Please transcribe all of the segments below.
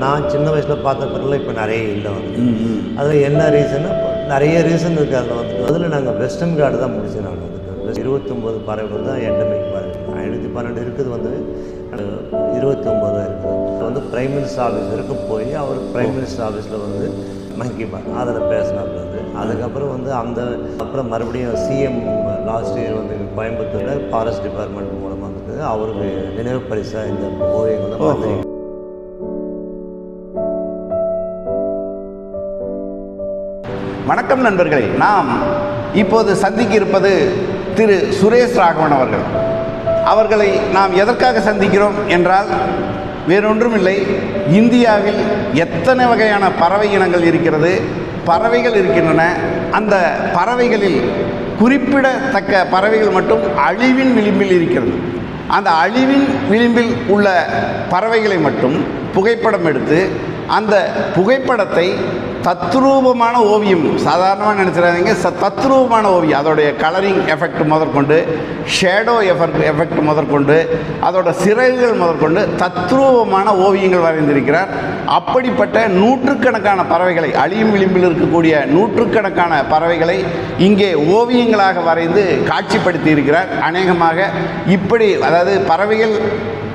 நான் சின்ன வயசில் பார்த்த பொருள் இப்போ நிறைய இல்லை வந்து. அதில் என்ன ரீசன் நிறைய ரீசன் இருக்குது அதில் வந்துட்டு அதில் நாங்கள் வெஸ்டர்ன் கார்டு தான் முடிச்சு நான் வந்துட்டு இருபத்தொம்போது பறவைகள் தான் எண்டமிக் பறவை ஐநூற்றி பன்னெண்டு இருக்குது வந்து. இருபத்தி ஒம்பது தான் இருக்குது வந்து பிரைம் மினிஸ்டர் ஆஃபீஸ் வரைக்கும் போய் அவர் பிரைம் மினிஸ்டர் ஆஃபீஸில் வந்து மங்கி பார் அதில் பேசினாப்புல வந்து. அதுக்கப்புறம் வந்து அந்த அப்புறம் மறுபடியும் சிஎம் லாஸ்ட் இயர் வந்து கோயம்புத்தூரில் ஃபாரஸ்ட் டிபார்ட்மெண்ட் மூலமாக வந்து அவருக்கு நினைவு பரிசாக இந்த ஓவியங்கள் தான் வணக்கம் நண்பர்களே. நாம் இப்போது சந்திக்க இருப்பது திரு சுரேஷ் ராகவன் அவர்கள். அவர்களை நாம் எதற்காக சந்திக்கிறோம் என்றால் வேறொன்றும் இல்லை இந்தியாவில் எத்தனை வகையான பறவை இனங்கள் இருக்கிறது பறவைகள் இருக்கின்றன. அந்த பறவைகளில் குறிப்பிடத்தக்க பறவைகள் மட்டும் அழிவின் விளிம்பில் இருக்கிறது. அந்த அழிவின் விளிம்பில் உள்ள பறவைகளை மட்டும் புகைப்படம் எடுத்து அந்த புகைப்படத்தை தத்ரூபமான ஓவியம் சாதாரணமாக நினச்சிடாதீங்க ச தத்ரூபமான ஓவியம் அதோடைய கலரிங் எஃபெக்ட் முதற்கொண்டு ஷேடோ எஃபெக்ட் எஃபெக்ட் முதற்கொண்டு அதோட சிறகுகள் முதற்கொண்டு தத்ரூபமான ஓவியங்கள் வரைந்திருக்கிறார். அப்படிப்பட்ட நூற்றுக்கணக்கான பறவைகளை அழியும் விளிம்பில் இருக்கக்கூடிய நூற்றுக்கணக்கான பறவைகளை இங்கே ஓவியங்களாக வரைந்து காட்சிப்படுத்தி இருக்கிறார் அநேகமாக இப்படி அதாவது பறவைகள்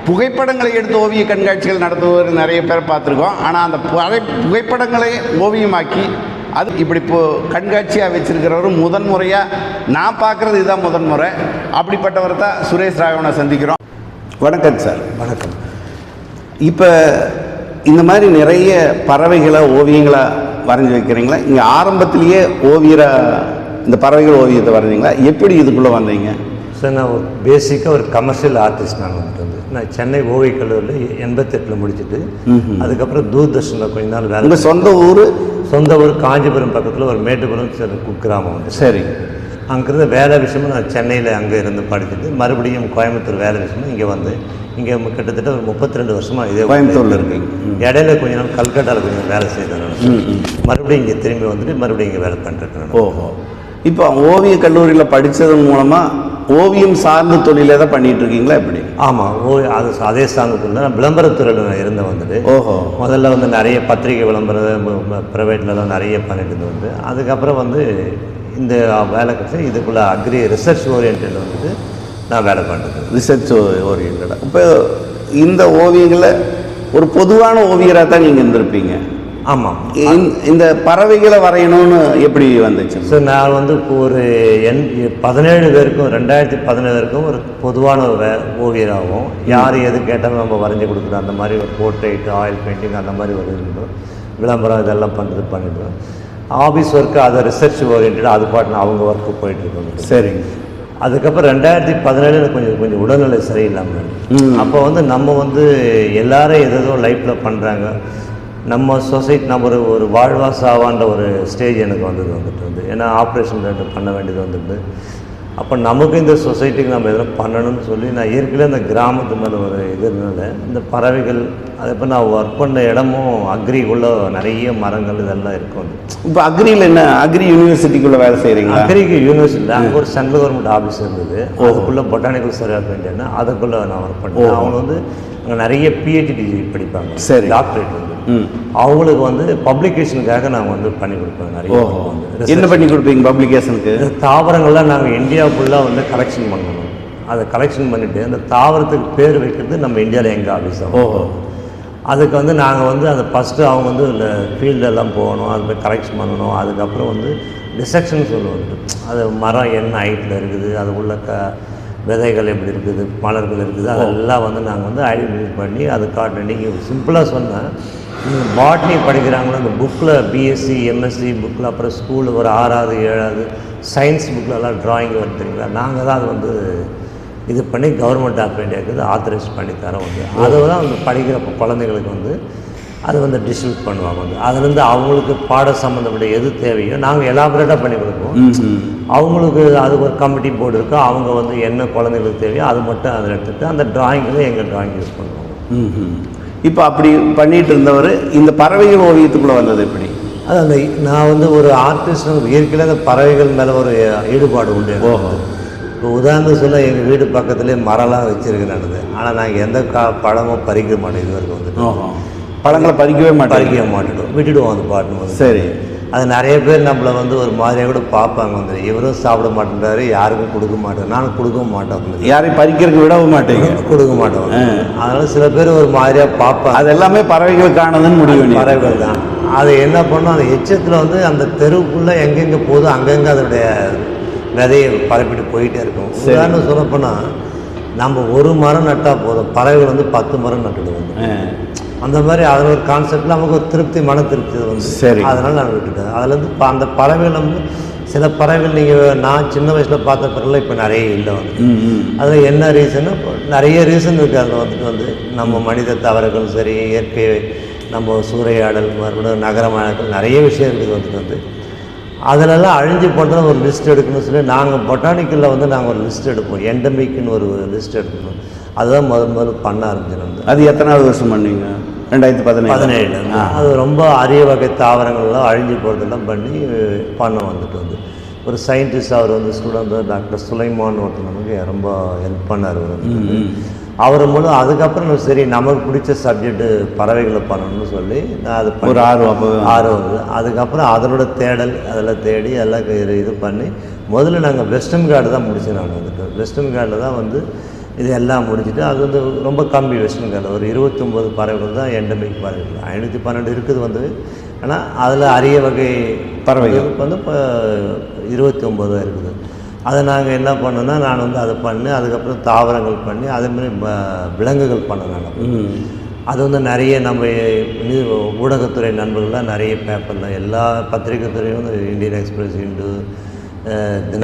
புகைப்படங்களை எடுத்து ஓவிய கண்காட்சிகள் நடத்துவது நிறைய பேர் பார்த்துருக்கோம். ஆனால் அந்த பறை புகைப்படங்களை ஓவியமாக்கி அது இப்படி இப்போ கண்காட்சியாக வச்சிருக்கிறவர் முதன் முறையாக நான் பார்க்குறது இதுதான் முதன் முறை. அப்படிப்பட்டவர் தான் சுரேஷ் ராகவனை சந்திக்கிறோம். வணக்கம் சார். வணக்கம். இப்போ இந்த மாதிரி நிறைய பறவைகளை ஓவியங்களை வரைஞ்சி வைக்கிறீங்களா? இங்கே ஆரம்பத்திலேயே ஓவியராக இந்த பறவைகள் ஓவியத்தை வரைஞ்சிங்களா? எப்படி இதுக்குள்ளே வந்தீங்க? சார் நான் ஒரு பேசிக்காக ஒரு கமர்ஷியல் ஆர்டிஸ்ட் நான் வந்துட்டு வந்து நான் சென்னை ஓவியக் கல்லூரியில் எண்பத்தெட்டில் முடிச்சுட்டு அதுக்கப்புறம் தூர்தர்ஷனில் கொஞ்ச நாள் வேலை சொந்த ஊர்? சொந்த ஊர் காஞ்சிபுரம் பக்கத்தில் ஒரு மேட்டுப்புறம் குக்கிராமம் வந்து சரி. அங்கேருந்து வேலை விஷயமா நான் சென்னையில் அங்கே இருந்து படிச்சுட்டு மறுபடியும் கோயம்புத்தூர் வேலை விஷயமா இங்கே வந்து இங்கே கிட்டத்தட்ட ஒரு முப்பத்தி ரெண்டு வருஷமாக இதே கோயம்புத்தூர்ல இருக்கீங்க. இடையில கொஞ்ச நாள் கல்கட்டாவில் கொஞ்சம் வேலை செய்தேன் மறுபடியும் இங்கே திரும்பி வந்துட்டு மறுபடியும் இங்கே வேலை பண்ணிட்டு இருக்கேன். ஓஹோ. இப்போ ஓவிய கல்லூரியில் படித்ததன் மூலமாக ஓவியம் சார்ந்த தொழிலே தான் பண்ணிட்டு இருக்கீங்களா எப்படி? ஆமாம் ஓ அது அதே சாங்கத்துள்ள நான் விளம்பரத்துறையில் நான் இருந்தேன் வந்துட்டு. ஓஹோ. முதல்ல வந்து நிறைய பத்திரிகை விளம்பரம் ப்ரைவேட்லலாம் நிறைய பண்ணிட்டு வந்து. அதுக்கப்புறம் வந்து இந்த வேலை கிடச்சி இதுக்குள்ளே அக்ரி ரிசர்ச் ஓரியன்டில் வந்துட்டு நான் வேலை பண்ணுறது ரிசர்ச் ஓரியன்டாக இப்போ இந்த ஓவியங்களை ஒரு பொதுவான ஓவியராக தான் நீங்கள் இருந்திருப்பீங்க. ஆமாம் இந்த- பறவைகளை வரையணும்னு எப்படி வந்துச்சு? ஸோ நான் வந்து இப்போ ஒரு எண் பதினேழு பேருக்கும் ரெண்டாயிரத்தி பதினேழு பேருக்கும் ஒரு பொதுவான ஒரு ஓவியராகவும் யார் எது கேட்டாலும் நம்ம வரைஞ்சி கொடுக்குறோம் அந்த மாதிரி ஒரு போர்ட்ரேட் ஆயில் பெயிண்டிங் அந்த மாதிரி ஒரு இருந்தோம் விளம்பரம் இதெல்லாம் பண்ணுறது பண்ணிட்டோம் ஆஃபீஸ் ஒர்க்கு அதை ரிசர்ச் ஓரியன்ட் அது பாட்டு அவங்க ஒர்க்கு போயிட்டுருக்கோம் சரிங்க. அதுக்கப்புறம் ரெண்டாயிரத்தி பதினேழுல கொஞ்சம் கொஞ்சம் உடல்நிலை சரியில்லாமல் அப்போ வந்து நம்ம வந்து எல்லாரும் ஏதேதோ லைஃப்பில் பண்ணுறாங்க நம்ம சொசைட்டி நம்ம ஒரு ஒரு வாழ்வா சாவான்ற ஒரு ஸ்டேஜ் எனக்கு வந்தது வந்துட்டு வந்து ஏன்னா ஆப்ரேஷன் ரெண்டு பண்ண வேண்டியது வந்துட்டு அப்போ நமக்கு இந்த சொசைட்டிக்கு நம்ம எதனா பண்ணணும்னு சொல்லி நான் ஏற்கனவே அந்த கிராமத்து மேலே ஒரு இது இருந்தனால இந்த பறவைகள் அதை இப்போ நான் ஒர்க் பண்ண இடமும் அக்ரிக்குள்ளே நிறைய மரங்கள் இதெல்லாம் இருக்கும் இப்போ அக்ரியில் என்ன அக்ரி யூனிவர்சிட்டிக்குள்ளே வேலை செய்கிறீங்களா அக்ரிக்கு யூனிவர்சிட்டி அங்கே ஒரு சென்ட்ரல் கவர்மெண்ட் ஆஃபீஸ் இருந்தது. அதுக்குள்ளே பொட்டானிக்கல் சர்வே வேண்டியன்னா அதுக்குள்ளே நான் ஒர்க் பண்ணேன். அவங்க வந்து அங்கே நிறைய பிஹெச்டி படிப்பாங்க. சரி. டாக்டரேட் வந்து. அவங்களுக்கு வந்து பப்ளிகேஷனுக்காக நான் வந்து பண்ணி கொடுப்பேன் நிறைய என்ன பண்ணி கொடுப்பீங்க பப்ளிகேஷனுக்கு தாவரங்கள்லாம் நாங்கள் இந்தியா ஃபுல்லாக வந்து கலெக்ஷன் பண்ணணும். அதை கலெக்ஷன் பண்ணிவிட்டு அந்த தாவரத்துக்கு பேர் வைக்கிறது நம்ம இந்தியாவில் எங்கள் ஆஃபீஸ் ஓஹோ. அதுக்கு வந்து நாங்கள் வந்து அதை ஃபஸ்ட்டு அவங்க வந்து இந்த ஃபீல்டெல்லாம் போகணும் அது போய் கலெக்ஷன் பண்ணணும். அதுக்கப்புறம் வந்து டிசெக்ஷன் சொல்லுவாங்க. அது மரம் என்ன ஹைட்டில் இருக்குது அது உள்ள க விதைகள் எப்படி இருக்குது மலர்கள் இருக்குது அதெல்லாம் வந்து நாங்கள் வந்து ஐடென்டிஃபை பண்ணி அது காட்டணும் நீங்கள் சிம்பிளாக சொன்னால் நீங்கள் பாட்னி படிக்கிறாங்களோ? அந்த புக்கில் பிஎஸ்சி எம்எஸ்சி புக்கில் அப்புறம் ஸ்கூலில் ஒரு ஆறாவது ஏழாவது சயின்ஸ் புக்கிலலாம் ட்ராயிங் வருதுங்களா நாங்கள் தான் அது வந்து இது பண்ணி கவர்மெண்ட் ஆஃப் இந்தியாவுக்கு இது ஆத்தரைஸ் பண்ணி தரோம் வந்து. அதை தான் அவங்க படிக்கிற குழந்தைங்களுக்கு வந்து அதை வந்து டிஸ்ட்ரிபியூட் பண்ணுவாங்க வந்து. அதுலேருந்து அவங்களுக்கு பாட சம்மந்தப்பட்ட எது தேவையோ நாங்கள் எலாபரேட்டாக பண்ணி கொடுப்போம். அவங்களுக்கு அது ஒரு கமிட்டி போர்டு இருக்கோ அவங்க வந்து என்ன குழந்தைங்களுக்கு தேவையோ அது மட்டும் அதில் எடுத்துகிட்டு அந்த டிராயிங்கில் எங்கள் டிராயிங் யூஸ் பண்ணுவாங்க. இப்போ அப்படி பண்ணிட்டு இருந்தவர் இந்த பறவைகள் ஓவியத்துக்குள்ளே வந்தது எப்படி? அது அந்த நான் வந்து ஒரு ஆர்டிஸ்ட் இயற்கையில் அந்த பறவைகள் மேலே ஒரு ஈடுபாடு உண்டு. ஓஹோ. இப்போ உதாரணத்துக்கு சொல்ல எங்கள் வீடு பக்கத்துலேயே மரம்லாம் வச்சுருக்கேன் நடந்தது ஆனால் நாங்கள் எந்த கா பழமும் பறிக்க மாட்டோம் இது வரைக்கும் ஓஹோ. பழங்களை பறிக்கவே மாட்டாங்க பறிக்க மாட்டிடுவோம் விட்டுடுவோம் அந்த பாட்டு வந்து. சரி. அது நிறைய பேர் நம்மளை வந்து ஒரு மாதிரியாக கூட பார்ப்பாங்க வந்து. இவரும் சாப்பிட மாட்டேன்றாரு யாருக்கும் கொடுக்க மாட்டேன். நானும் கொடுக்கவும் மாட்டேன் யாரையும் பறிக்கிறதுக்கு விடவும் மாட்டீங்க. கொடுக்க மாட்டோம். அதனால சில பேர் ஒரு மாதிரியாக பார்ப்பாங்க. அது எல்லாமே பறவைகளுக்கானதுன்னு முடிவு பண்ணி பறவைகள் தான். அது என்ன பண்ணும் அந்த எச்சத்தில் வந்து அந்த தெருவுக்குள்ளே எங்கெங்கே போதோ அங்கங்கே அதோடைய விதையை பரப்பிட்டு போயிட்டே இருக்கும். உதாரணம் சொல்லப்போனால் நம்ம ஒரு மரம் நட்டால் போதும். பறவைகள் வந்து பத்து மரம் நட்டுடுவோம் அந்த மாதிரி அதில் ஒரு கான்செப்டில் நமக்கு ஒரு திருப்தி மன திருப்தி வந்து சரி. அதனால் நான் விட்டுட்டேன். அதுலேருந்து இப்போ அந்த பறவைகள் வந்து சில பறவைகள் நீங்கள் நான் சின்ன வயசில் பார்த்த பிறகு இப்போ நிறைய இல்லை வந்து. அதில் என்ன ரீசன் நிறைய ரீசன் இருக்குது அதில் வந்துட்டு வந்து நம்ம மனித தவறுகள் சரி இயற்கை நம்ம சூறையாடல் மறுபடியும் நகரமயமாக்கல் நிறைய விஷயம் இருக்குது வந்துட்டு வந்து. அதிலெல்லாம் அழிஞ்சு போட்டதில் ஒரு லிஸ்ட் எடுக்கணும்னு சொல்லி நாங்கள் பொட்டானிக்கலில் வந்து நாங்கள் ஒரு லிஸ்ட் எடுப்போம். எண்டமிக்னு ஒரு லிஸ்ட் எடுக்கணும். அதுதான் முதல் முதல்ல பண்ண ஆரம்பிச்சிடும் வந்து அது எத்தனாவது வருஷம் பண்ணீங்க? ரெண்டாயிரத்தி பதினேழு. பதினேழு. அது ரொம்ப அரிய வகை தாவரங்கள்லாம் அழிஞ்சு போகிறதெல்லாம் பண்ணி பண்ண வந்துட்டு வந்து. ஒரு சயின்டிஸ்ட் அவர் வந்து ஸ்டூடெண்ட் டாக்டர் சுலைமான் ஒருத்தர் நமக்கு ரொம்ப ஹெல்ப் பண்ணார் அவர் அவர் மூலம் அதுக்கப்புறம் சரி நமக்கு பிடிச்ச சப்ஜெக்ட்டு பறவைகளை பண்ணணும்னு சொல்லி நான் அது ஒரு ஆர்வம் ஆர்வம் அதுக்கப்புறம் அதனோட தேடல் அதெல்லாம் தேடி எல்லாம் இது பண்ணி முதல்ல நாங்கள் வெஸ்டர்ன் கார்டு தான் முடித்தேன் நான் வந்துட்டு. வெஸ்டர்ன் கார்டில் தான் வந்து இது எல்லாம் முடிச்சுட்டு அது வந்து ரொம்ப கம்மி கார்டில் ஒரு இருபத்தொம்போது பறவைகள் தான் எண்டமிக் பறவைகள். ஐநூற்றி பன்னெண்டு இருக்குது வந்து ஆனால் அதில் அரிய வகை பறவைகள். வந்து இப்போ இருபத்தி ஒம்பது இருக்குது. அதை நாங்கள் என்ன பண்ணோன்னா நான் வந்து அதை பண்ணி அதுக்கப்புறம் தாவரங்கள் பண்ணி அதேமாதிரி விலங்குகள் பண்ணேன் நான் அது வந்து நிறைய நம்ம ஊடகத்துறை நண்பர்கள்லாம் நிறைய பேப்பரில் எல்லா பத்திரிகை துறையும் வந்து இந்தியன் எக்ஸ்பிரஸ் இண்டு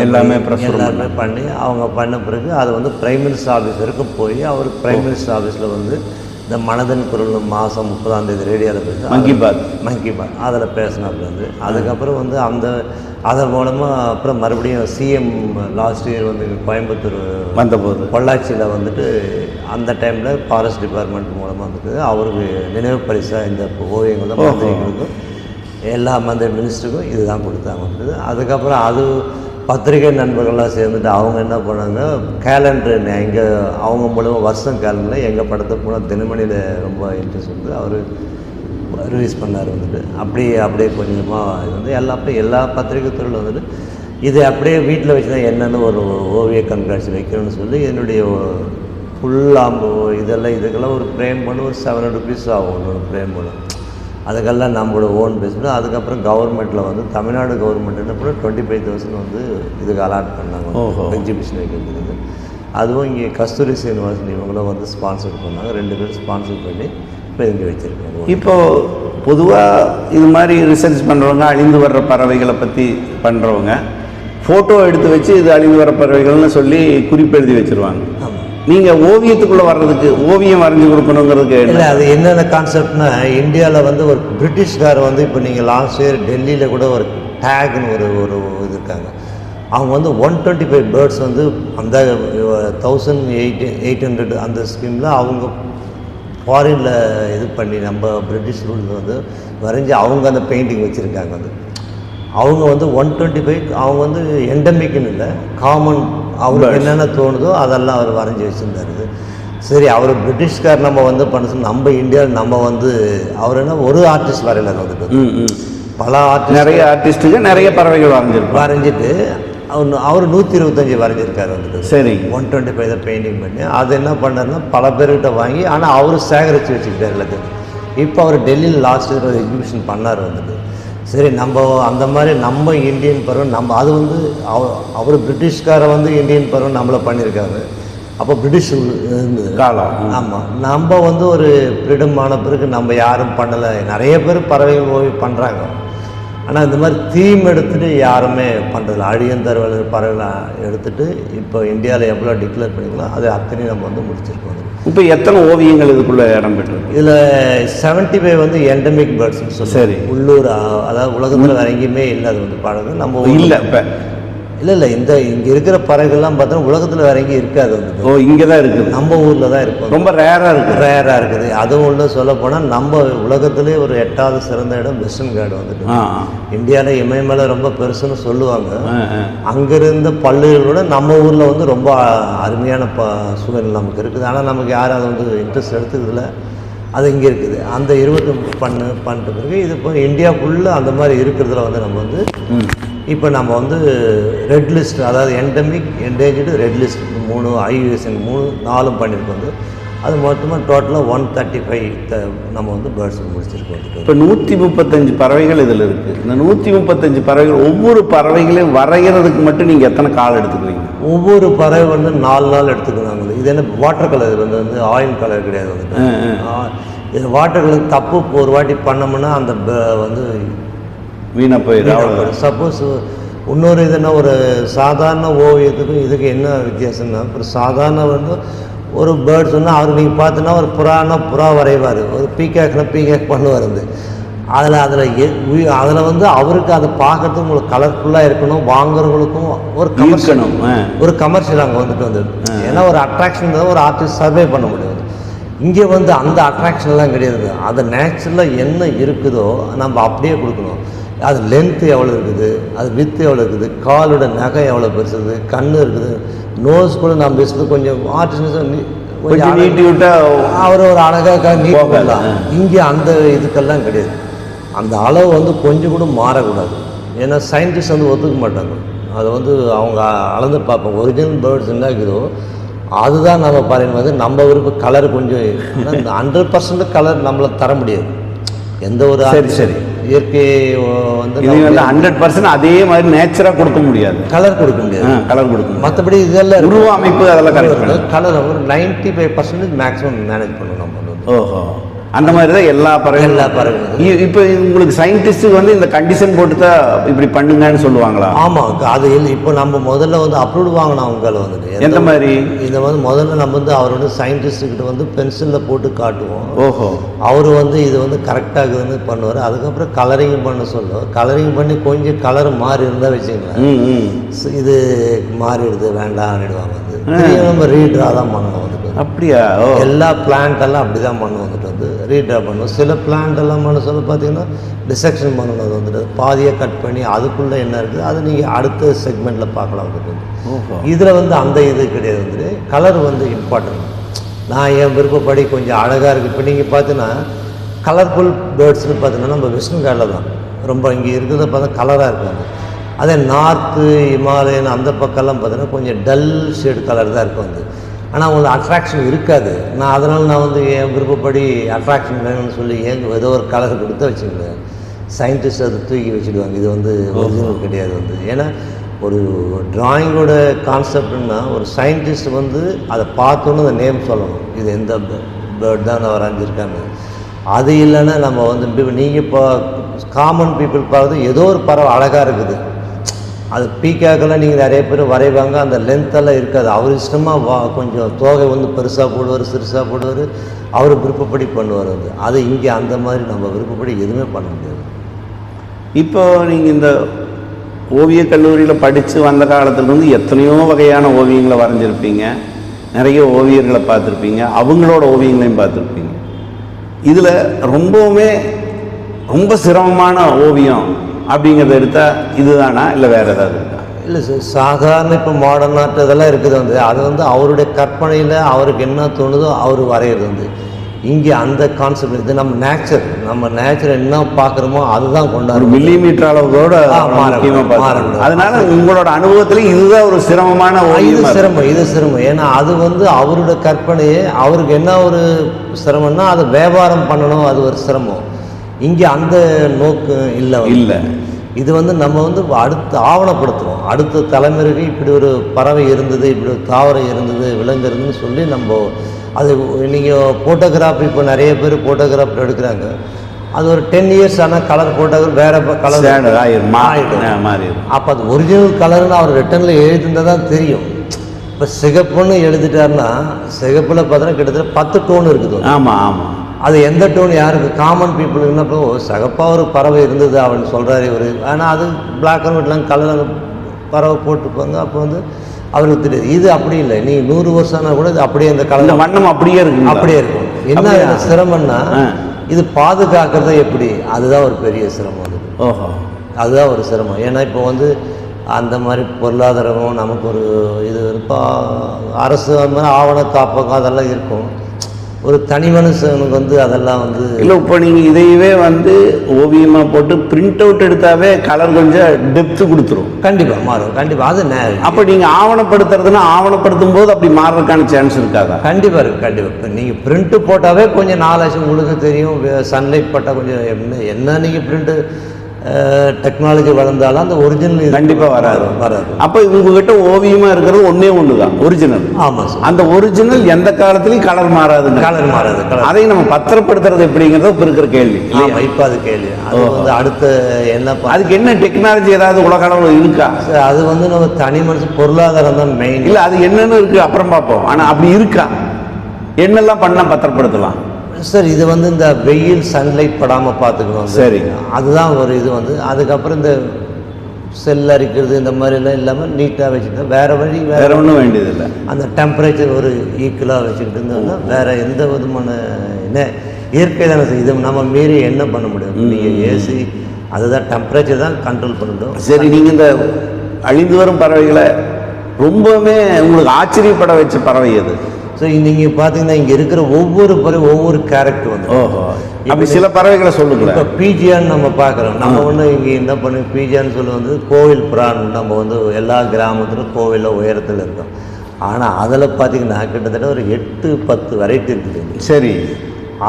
எல்லாமே எல்லாமே பண்ணி அவங்க பண்ண பிறகு அது வந்து பிரைம் மினிஸ்டர் ஆஃபீஸ் வரைக்கும் போய் அவர் பிரைம் மினிஸ்டர் ஆஃபீஸில் வந்து இந்த மனதின் குரல் மாதம் முப்பதாம் தேதி ரேடியோவில் பேசி மங்கி பாத் மங்கி பாத் அதில் பேசினாப்புல வந்து. அதுக்கப்புறம் வந்து அந்த அதன் மூலமாக அப்புறம் மறுபடியும் சிஎம் லாஸ்ட் இயர் வந்து கோயம்புத்தூர் வந்தபோது. பொள்ளாச்சியில் வந்துட்டு அந்த டைமில் ஃபாரஸ்ட் டிபார்ட்மெண்ட் மூலமாக வந்துட்டு அவருக்கு நினைவு பரிசாக இந்த ஓவியங்கள் தான் எல்லா மந்த மினிஸ்டருக்கும் இதுதான் கொடுத்தாங்க அதுக்கப்புறம் அது பத்திரிகை நண்பர்கள்லாம் சேர்ந்துட்டு அவங்க என்ன பண்ணாங்க? கேலண்டர் எங்கள் அவங்க மூலமாக வருஷம் கேலண்டரில் எங்கள் படத்தை போனால் தினமணியில் ரொம்ப இன்ட்ரெஸ்ட் வந்து அவர் ரிலீஸ் பண்ணார் வந்துட்டு. அப்படியே அப்படியே கொஞ்சமாக இது வந்து எல்லா அப்படியே எல்லா பத்திரிகை துறையில் வந்துட்டு இது அப்படியே வீட்டில் வச்சு தான் என்னென்னு ஒரு ஓவிய கண்காட்சி வைக்கணும்னு சொல்லி என்னுடைய ஃபுல்லாக இதெல்லாம் இதுக்கெல்லாம் ஒரு ஃப்ரேம் பண்ணி ஒரு செவன் ஹண்ட்ரட் ருபீஸ் ஆகும் ஒரு ஃப்ரேம் பண்ண அதுக்கெல்லாம் நம்மளோட ஓன் பிஸ்னஸ் அதுக்கப்புறம் கவர்மெண்ட்டில் வந்து தமிழ்நாடு கவர்மெண்ட் என்ன பண்ண டுவெண்ட்டி ஃபைவ் தௌசண்ட் வந்து இதுக்கு அலாட் பண்ணாங்க. ஓஹோ. எக்ஸிபிஷன் வைக்கிறதுக்கு. அதுவும் இங்கே கஸ்தூரி சீனிவாசன் இவங்களும் வந்து ஸ்பான்சர் பண்ணாங்க. ரெண்டு பேரும் ஸ்பான்சர் பண்ணி இப்போ இங்கே வச்சுருக்காங்க இப்போ பொதுவாக இது மாதிரி ரிசர்ச் பண்ணுறவங்க அழிந்து வர்ற பறவைகளை பற்றி பண்ணுறவங்க ஃபோட்டோ எடுத்து வச்சு இது அழிந்து வர பறவைகள்னு சொல்லி குறிப்பு எழுதி வச்சிருவாங்க. ஆமாம் நீங்கள் ஓவியத்துக்குள்ளே வர்றதுக்கு ஓவியம் வரைஞ்சி கொடுக்கணுங்கிறதுக்கு இல்லை அது என்னென்ன கான்செப்ட்னா இந்தியாவில் வந்து ஒரு பிரிட்டிஷ்கார் வந்து இப்போ நீங்கள் லாஸ்ட் இயர் டெல்லியில் கூட ஒரு டேக்னு ஒரு ஒரு இது இருக்காங்க. அவங்க வந்து ஒன் டுவெண்ட்டி ஃபைவ் பேர்ட்ஸ் வந்து அந்த தௌசண்ட் எயிட் எயிட் ஹண்ட்ரட் அந்த ஸ்கீமில் அவங்க ஃபாரினில் இது பண்ணி நம்ம பிரிட்டிஷ் ரூல்ஸ் வந்து வரைஞ்சி அவங்க அந்த பெயிண்டிங் வச்சுருக்காங்க வந்து அவங்க வந்து ஒன் டுவெண்ட்டி ஃபைவ் அவங்க வந்து எண்டமிக்னு இல்லை காமன் அவருக்கு என்னென்ன தோணுதோ அதெல்லாம் அவர் வரைஞ்சி வச்சுருந்தாரு. சரி அவர் பிரிட்டிஷ்கார் நம்ம வந்து பண்ண நம்ம இந்தியாவில் நம்ம வந்து அவர் என்ன ஒரு ஆர்டிஸ்ட் வரையில வந்துட்டு பல ஆர்டிஸ்ட் நிறைய ஆர்டிஸ்ட்டுக்கு நிறைய பறவைகள் வரைஞ்சிருப்பாங்க. வரைஞ்சிட்டு அவர் அவர் நூற்றி இருபத்தஞ்சி வரைஞ்சிருக்காரு வந்துட்டு சரி. ஒன் டுவெண்ட்டி ஃபைவ் தான் பெயிண்டிங் பண்ணி அது என்ன பண்ணாருன்னா பல பேர்கிட்ட வாங்கி ஆனால் அவர் சேகரித்து வச்சுக்கிட்டார் எல்லாத்தையும். இப்போ அவர் டெல்லியில் லாஸ்ட் இயர் எக்ஸிபிஷன் பண்ணார் வந்துட்டு சரி நம்ம அந்த மாதிரி நம்ம இந்தியன் பருவம் நம்ம அது வந்து அவர் அவர் பிரிட்டிஷ்காரை வந்து இந்தியன் பருவம் நம்மளை பண்ணியிருக்காரு. அப்போ பிரிட்டிஷ் இருந்தது காலம். ஆமாம் நம்ம வந்து ஒரு ஃப்ரீடம் ஆன பிறகு நம்ம யாரும் பண்ணலை. நிறைய பேர் பறவைகள் ஓவியம் பண்ணுறாங்க ஆனால் இந்த மாதிரி தீம் எடுத்துகிட்டு யாருமே பண்ணுறதில்ல அழியந்தர் பறவைகளை எடுத்துகிட்டு இப்போ இந்தியாவில் எவ்வளோ டிக்ளேர் பண்ணிக்கலாம் அது அத்தனையும் நம்ம வந்து முடிச்சிருக்கோம். இப்போ எத்தனை ஓவியங்கள் இதுக்குள்ளே இடம் பெற்றிருக்கு? இதில் செவன்ட்டி ஃபைவ் வந்து எண்டமிக் பேர்ட்ஸ்னு சொல்லி சரி. உள்ளூர் அதாவது உலகத்தில் வேற எங்கேயுமே இல்லை அது வந்து பழகு நம்ம இல்லை இப்போ இல்லை இல்லை இந்த இங்கே இருக்கிற பறவைகள்லாம் பார்த்தா உலகத்தில் வேற எங்கேயும் இருக்காது வந்து ஓ இங்கே தான் இருக்குது. நம்ம ஊரில் தான் இருக்கும். ரொம்ப ரேராக இருக்குது. ரேராக இருக்குது. அதுவும் உள்ள சொல்ல போனால் நம்ம உலகத்திலே ஒரு எட்டாவது சிறந்த இடம் வெஸ்டர்ன் கார்டு வந்துட்டு இந்தியாவில் இமயமலை ரொம்ப பெருசுன்னு சொல்லுவாங்க. அங்கிருந்த பல்லுகளோட நம்ம ஊரில் வந்து ரொம்ப அருமையான ப சூழல் நமக்கு இருக்குது. ஆனால் நமக்கு யாரும் அதை வந்து இன்ட்ரெஸ்ட் எடுத்துக்கிறதுல அது இங்கே இருக்குது. அந்த இருபத்தி பண்ணு பண்ணிட்ட பிறகு இது இப்போ இந்தியா ஃபுல்லாக அந்த மாதிரி இருக்கிறதுல வந்து நம்ம வந்து இப்போ நம்ம வந்து ரெட் லிஸ்ட் அதாவது என்டமிக் என்டேஞ்சர்டு ரெட் லிஸ்ட் மூணு ஐயூஎஸ்என் மூணு நாலும் பண்ணியிருக்கோம் வந்து. அது மொத்தமாக டோட்டலாக ஒன் தேர்ட்டி ஃபைவ் நம்ம வந்து பேர்ட்ஸ் முடிச்சிருக்கோம் இப்போ நூற்றி முப்பத்தஞ்சு பறவைகள் இதில் இருக்குது இந்த நூற்றி முப்பத்தஞ்சு பறவைகள் ஒவ்வொரு பறவைகளையும் வரைகிறதுக்கு மட்டும் நீங்கள் எத்தனை கால் எடுத்துக்கிறீங்க? ஒவ்வொரு பறவை வந்து நாலு நாள் எடுத்துக்கிறாங்க இது என்ன வாட்டர் கலர் வந்து வந்து ஆயில் கலர் கிடையாது வந்துட்டு ஆ, இது வாட்டர் கலர் தப்பு இப்போ ஒரு வாட்டி பண்ணோம்னா அந்த வந்து வீணாக போயிடும் சப்போஸ் இன்னொரு இதுனா ஒரு சாதாரண ஓவியத்துக்கும் இதுக்கு என்ன வித்தியாசம்னா ஒரு சாதாரண வந்து ஒரு பேர்ட் சொன்னால் அவர் நீங்கள் பார்த்தீங்கன்னா ஒரு புறானா புறா வரைவார். ஒரு பீக்காக்னா பீக்காக் பண்ணுவார் வந்து. அதில் அதில் அதில் வந்து அவருக்கு அதை பார்க்கறதுக்கு உங்களுக்கு கலர்ஃபுல்லாக இருக்கணும். வாங்குறவங்களுக்கும் ஒரு கமர்ஷியல் ஈர்க்கணும் ஆ. ஒரு கமர்ஷியல் அங்கே வந்துட்டு வந்து ஏன்னா ஒரு அட்ராக்ஷன் தான் ஒரு ஆர்டிஸ்ட் சர்வே பண்ண முடியும் இங்கே வந்து அந்த அட்ராக்ஷன்லாம் கிடையாது. அது நேச்சுரலாக என்ன இருக்குதோ நம்ம அப்படியே கொடுக்கணும். அது லென்த்து எவ்வளோ இருக்குது? அது வித்து எவ்வளோ இருக்குது? காலோட நகை எவ்வளோ பெருசு இருக்குது கண் இருக்குது. நோஸ் கூட நம்ம பேசுறது கொஞ்சம் ஆர்டிஸ்ட் கொஞ்சம் நீட்டி விட்டா அவர் ஒரு அழகாக நீட். பண்ணலாம் இங்கே அந்த இதுக்கெல்லாம் கிடையாது. அந்த அளவு வந்து கொஞ்சம் கூட மாறக்கூடாது. ஏன்னா சயின்டிஸ்ட் வந்து ஒத்துக்க மாட்டாங்க. அதை வந்து அவங்க அளந்து பார்ப்பாங்க ஒரிஜினல் பேர்ட்ஸ் என்ன இருக்குதோ அதுதான் நம்ம பாருங்க வந்து நம்ம விருப்ப கலர் கொஞ்சம் ஹண்ட்ரட் பர்சன்ட் கலர் நம்மள தர முடியாது. எந்த ஒரு சரி, சரி. இயற்கை வந்து இது வந்து ஹண்ட்ரட் பர்சன்ட் அதே மாதிரி நேச்சராக கொடுக்க முடியாது. கலர் கொடுக்க முடியாது. கலர் கொடுக்க முடியாது. மற்றபடி இதெல்லாம். உருவ அமைப்பு அதெல்லாம் பண்ணு கலர் ஒரு ninety five percentage maximum manage பண்ணணும் நம்ம ஓஹோ. அந்த மாதிரி தான் எல்லா பறவைகளும். எல்லா பறவைகளும். இப்போ உங்களுக்கு சயின்டிஸ்ட்டுக்கு வந்து இந்த கண்டிஷன் போட்டு தான் இப்படி பண்ணுங்கன்னு சொல்லுவாங்களா? ஆமாம் அது இல்லை. இப்போ நம்ம முதல்ல வந்து அப்ரூவ் வாங்கினோம் அவங்கள வந்துட்டு எந்த மாதிரி? இதை வந்து முதல்ல நம்ம வந்து அவரோட சயின்டிஸ்ட்டுக்கிட்ட வந்து பென்சிலில் போட்டு காட்டுவோம். ஓஹோ. அவர் வந்து இது வந்து கரெக்டாக இருக்குதுன்னு பண்ணுவார். அதுக்கப்புறம் கலரிங் பண்ண சொல்லுவோம் கலரிங் பண்ணி கொஞ்சம் கலர் மாறி இருந்தால் வச்சுங்களேன் ம் ம். ச- இது மாறிடுது வேண்டாம்னுடுவாங்க. வந்து நம்ம ரீட்ரா தான் வந்துட்டு அப்படியா? எல்லா பிளான்ட் எல்லாம் அப்படி தான் வந்து ரீட்ரா பண்ணணும் சில பிளான்ட் எல்லாம் பண்ண சொல்ல பார்த்தீங்கன்னா டிசெக்ஷன் பண்ணணும் வந்துட்டு பாதியை கட் பண்ணி அதுக்குள்ளே என்ன இருக்குது? அது நீங்கள் அடுத்த செக்மெண்ட்டில் பார்க்கலாம் வந்துட்டு. இதில் வந்து அந்த இது கிடையாது வந்துட்டு. கலர் வந்து இம்பார்ட்டன்ட் நான் என் விருப்பப்படி கொஞ்சம் அழகாக இருக்குது இப்போ நீங்கள் பார்த்தீங்கன்னா கலர்ஃபுல் பேர்ட்ஸ்னு பார்த்தீங்கன்னா நம்ம விஷ்ணு காட்டில் தான். ரொம்ப இங்கே இருக்கிறத பார்த்தா கலராக இருக்காங்க. அதே நார்த்து இமாலயன் அந்த பக்கம்லாம் பார்த்தீங்கன்னா கொஞ்சம் டல் ஷேட் கலர் தான் இருக்கும் வந்து. ஆனால் அவங்களுக்கு அட்ராக்ஷன் இருக்காது. நான் அதனால் நான் வந்து என் விருப்பப்படி அட்ராக்ஷன் வேணும்னு சொல்லி ஏங்க ஏதோ ஒரு கலர் கொடுத்து வச்சுக்கோங்க சயின்டிஸ்ட் அதை தூக்கி வச்சுடுவாங்க. இது வந்து ஒரிஜினல் கிடையாது வந்து. ஏன்னா ஒரு டிராயிங்கோட கான்செப்ட்னா ஒரு சயின்டிஸ்ட் வந்து அதை பார்த்தோன்னு அந்த நேம் சொல்லணும். இது எந்த பேர்ட் தான் நான் வரைஞ்சிருக்கான்னு அது இல்லைன்னா நம்ம வந்து நீங்கள் இப்போ காமன் பீப்புள் பார்த்து ஏதோ ஒரு பறவை அழகாக இருக்குது. அது பீக்காக்கெல்லாம் நீங்கள் நிறைய பேர் வரைவாங்க. அந்த லென்த்தெல்லாம் இருக்காது. அவர் இஷ்டமாக வா கொஞ்சம் தோகை வந்து பெருசாக போடுவார் சிறுசாக போடுவார். அவர் விருப்பப்படி பண்ணுவார் அது. அது இங்கே அந்த மாதிரி நம்ம விருப்பப்படி எதுவுமே பண்ண முடியாது. இப்போ நீங்கள் இந்த ஓவியக் கல்லூரியில் படித்து வந்த காலத்துலேருந்து எத்தனையோ வகையான ஓவியங்களை வரைஞ்சிருப்பீங்க. நிறைய ஓவியர்களை பார்த்துருப்பீங்க. அவங்களோட ஓவியங்களையும் பார்த்துருப்பீங்க. இதில் ரொம்பவுமே ரொம்ப சிரமமான ஓவியம் அப்படிங்கிறத எடுத்தால் இதுதானா? இல்லை வேறு ஏதாவது இல்லை சார் சாதாரண இப்போ மாடர்ன் ஆர்ட் இதெல்லாம் இருக்குது வந்து. அது வந்து அவருடைய கற்பனையில் அவருக்கு என்ன தோணுதோ அவர் வரைகிறது வந்து. இங்கே அந்த கான்செப்ட் இது நம்ம நேச்சர் நம்ம நேச்சர் என்ன பார்க்குறோமோ அதுதான் ஒரு கொண்டாடுறோம் மில்லி மீட்டர் அளவுகளோட ஆ, மாறக்கூடாது, முக்கியமாக பார்த்து மாறக்கூடாது. அதனால உங்களோட அனுபவத்தில் இதுதான் ஒரு சிரமமான இது சிரமம் இது சிரமம். ஏன்னா அது வந்து அவரோட கற்பனையே அவருக்கு என்ன ஒரு சிரமம்னா அதை வியாபாரம் பண்ணணும் அது ஒரு சிரமம். இங்கே அந்த நோக்கு இல்லை. இல்லை. இது வந்து நம்ம வந்து அடுத்து ஆவணப்படுத்துகிறோம் அடுத்த தலைமுறைக்கு இப்படி ஒரு பறவை இருந்தது இப்படி ஒரு தாவரம் இருந்தது விலங்கு இருந்ததுன்னு சொல்லி நம்ம அது நீங்கள் ஃபோட்டோகிராஃபி இப்போ நிறைய பேர் ஃபோட்டோகிராஃபி எடுக்கிறாங்க. அது ஒரு டென் இயர்ஸ் ஆனால் கலர் ஃபோட்டோகிராஃபி வேறு கலர் Standard ஆயிரும் மா- ஆயிடும். ஆ, மாறிடும் அப்போ அது ஒரிஜினல் கலர்னு அவர் ரிட்டனில் எழுதிருந்தா தான் தெரியும். இப்போ சிகப்புன்னு எழுதிட்டாருன்னா சிகப்பில் பார்த்தோன்னா கிட்டத்தட்ட பத்து டோன் இருக்குது. ஆமாம் ஆமாம் அது எந்த டோன் யாருக்கு? காமன் பீப்புளுக்குன்னா இப்போ சகப்பாக ஒரு பறவை இருந்தது அப்படின்னு சொல்கிறாரு இவர். ஆனால் அது பிளாக் அண்ட் ஒயிட்லாம் கலர் பறவை போட்டுப்பாங்க அப்போ வந்து அவருக்கு தெரியாது. இது அப்படி இல்லை. நீ நூறு வருஷம் ஆனா கூட இது அப்படியே அந்த இந்த கலர் வண்ணம் அப்படியே இருக்கு அப்படியே இருக்கும். என்ன சிரமம்னா. இது பாதுகாக்கிறது எப்படி? அதுதான் ஒரு பெரிய சிரமம் அது. ஓஹோ. அதுதான் ஒரு சிரமம். ஏன்னா இப்போ வந்து அந்த மாதிரி பொருளாதாரமும் நமக்கு ஒரு இது இப்போ அரசு அந்த மாதிரி ஆவண காப்பகம் அதெல்லாம் இருக்கும். ஒரு தனி மனுஷனுக்கு வந்து அதெல்லாம் வந்து இல்லை இப்போ நீங்கள் இதையவே வந்து ஓவியமாக போட்டு பிரிண்ட் அவுட் எடுத்தாவே கலர் கொஞ்சம் டெப்த்து கொடுத்துரும். கண்டிப்பாக மாறும். கண்டிப்பாக அது நே அப்போ நீங்கள் ஆவணப்படுத்துறதுன்னா ஆவணப்படுத்தும் போது அப்படி மாறுறதுக்கான சான்ஸ் இருக்காதா? கண்டிப்பாக இருக்குது கண்டிப்பாக இப்போ நீங்கள் பிரிண்ட்டு போட்டாவே கொஞ்சம் நாலாச்சும் உங்களுக்கு தெரியும் சன்லைட் பட்டால் கொஞ்சம் என்ன என்ன நீங்கள் பிரிண்ட்டு டெக்னாலஜி வளர்ந்தாலும் அந்த ஒரிஜினல் கண்டிப்பா வராது. வராது. அப்போ உங்ககிட்ட ஓவியமாக இருக்கிறது ஒன்றே ஒன்று தான் ஒரிஜினல் ஆமாம் சார். அந்த ஒரிஜினல் எந்த காலத்துலையும் கலர் மாறாதுங்க கலர் மாறாது அதையும் நம்ம பத்திரப்படுத்துறது எப்படிங்கிறது இப்போ இருக்கிற கேள்வி ஆமாம் இப்போ அது கேள்வி. அது வந்து அடுத்த என்ன அதுக்கு என்ன டெக்னாலஜி ஏதாவது உலக அளவில் இருக்கா? அது வந்து நம்ம தனி மனுஷன் பொருளாதாரம் தான் மெயின் இல்லை அது என்னன்னு இருக்கு அப்புறம் பார்ப்போம். ஆனால் அப்படி இருக்கா? என்னெல்லாம் பண்ணால் பத்திரப்படுத்தலாம்? சார் இது வந்து இந்த வெயில் சன்லைட் படாமல் பார்த்துக்கணும். சரி. அதுதான் ஒரு இது வந்து. அதுக்கப்புறம் இந்த செல் அரிக்கிறது இந்த மாதிரிலாம் இல்லாமல் நீட்டாக வச்சுட்டு வேற வழி வேற ஒன்றும் வேண்டியதில்லை. அந்த டெம்பரேச்சர் ஒரு ஈக்குவலாக வச்சுக்கிட்டு இருந்தோம்னா வேற எந்த விதமான என்ன இயற்கை தானே இது நம்ம மீறி என்ன பண்ண முடியும்? நீங்கள் ஏசி அதுதான் டெம்பரேச்சர் தான் கண்ட்ரோல் பண்ணிடும் சரி நீங்கள் இந்த அழிந்து வரும் பறவைகளை ரொம்பவுமே உங்களுக்கு ஆச்சரியப்பட வச்ச பறவை அது ஸோ நீங்கள் பார்த்தீங்கன்னா இங்கே இருக்கிற ஒவ்வொரு பறவை ஒவ்வொரு கேரக்டர் வந்து ஓஹோ. அப்படி சில பறவைகளை சொல்லுங்களேன். இப்போ பீஜியான்னு நம்ம பார்க்குறோம். நம்ம ஒன்று இங்கே என்ன பண்ணி பீஜியான்னு சொல்லி வந்து கோவில் புறான் நம்ம வந்து எல்லா கிராமத்திலும் கோவிலில் உயரத்தில் இருக்கோம். ஆனால் அதில் பார்த்தீங்கன்னா கிட்டத்தட்ட ஒரு எட்டு பத்து வெரைட்டி இருக்குது. சரி.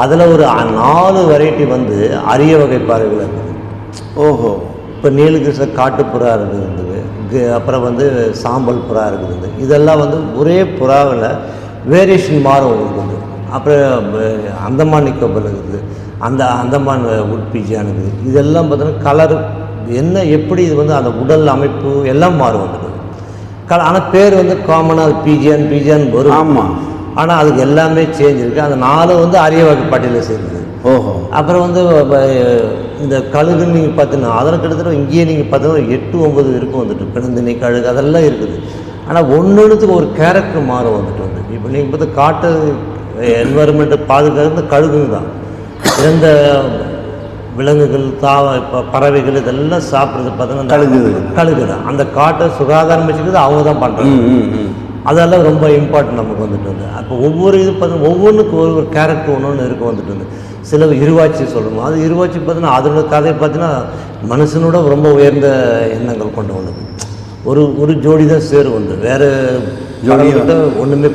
அதில் ஒரு நாலு வெரைட்டி வந்து அரிய வகை பறவைகள் இருக்குது. ஓஹோ. இப்போ நீலகிருஷ்ண காட்டுப்புறா இருக்குது. அப்புறம் வந்து சாம்பல் புறா இருக்குது. இதெல்லாம் வந்து ஒரே புறாவில் வேரியேஷன் மாறும் வந்து அப்புறம் அந்தமான் நிக்கோபர் இருக்குது அந்த அந்தமான் உட்பீஜியான் இருக்குது இதெல்லாம் பார்த்தீங்கன்னா கலர் என்ன எப்படி இது வந்து அந்த உடல் அமைப்பு எல்லாம் மாறும் வந்துடுது கல ஆனால் பேர் வந்து காமனாக பீஜியான் பீஜியான் வரும். ஆமாம் ஆனால் அதுக்கு எல்லாமே சேஞ்ச் இருக்குது அந்த நாலு வந்து அரிய வகை பட்டியலில் சேர்ந்தது ஓஹோ. அப்புறம் வந்து இந்த கழுகுன்னு நீங்கள் பார்த்தீங்கன்னா அதில் கிட்டத்தட்ட இங்கேயே நீங்கள் பார்த்தீங்கன்னா எட்டு ஒன்பது இருக்கும் வந்துட்டு. பிணந்தினி கழுகு அதெல்லாம் இருக்குது. ஆனால் ஒன்றுத்துக்கு ஒரு கேரக்டர் மாறும் வந்துட்டு. வந்து இப்போ நீங்கள் பார்த்து காட்டு என்வரன்மெண்ட்டை பாதுகாக்கிறது கழுகுங்க தான். இறந்த விலங்குகள் தாவ ப- பறவைகள் இதெல்லாம் சாப்பிட்றது பார்த்தீங்கன்னா கழுகு. கழுகு தான். அந்த காட்டை சுகாதாரம் வச்சுக்கிறது அவங்க தான் பண்ணுறாங்க அதெல்லாம் ரொம்ப இம்பார்ட்டன்ட் நமக்கு வந்துட்டு வந்து அப்போ ஒவ்வொரு இது பார்த்தீங்கன்னா ஒவ்வொன்றுக்கும் ஒரு ஒரு கேரக்டர் ஒன்று ஒன்று இருக்கும் வந்துட்டு வந்து சில இருவாச்சி சொல்லணும் அது இருவாச்சி பார்த்தீங்கன்னா அதோட கதை பார்த்தீங்கன்னா மனுஷனோட ரொம்ப உயர்ந்த எண்ணங்கள் கொண்டு உள்ளது ஒரு ஒரு ஜோடி தான் சேரும் வந்து. வேற ஜோடிகிட்ட ஒன்றுமே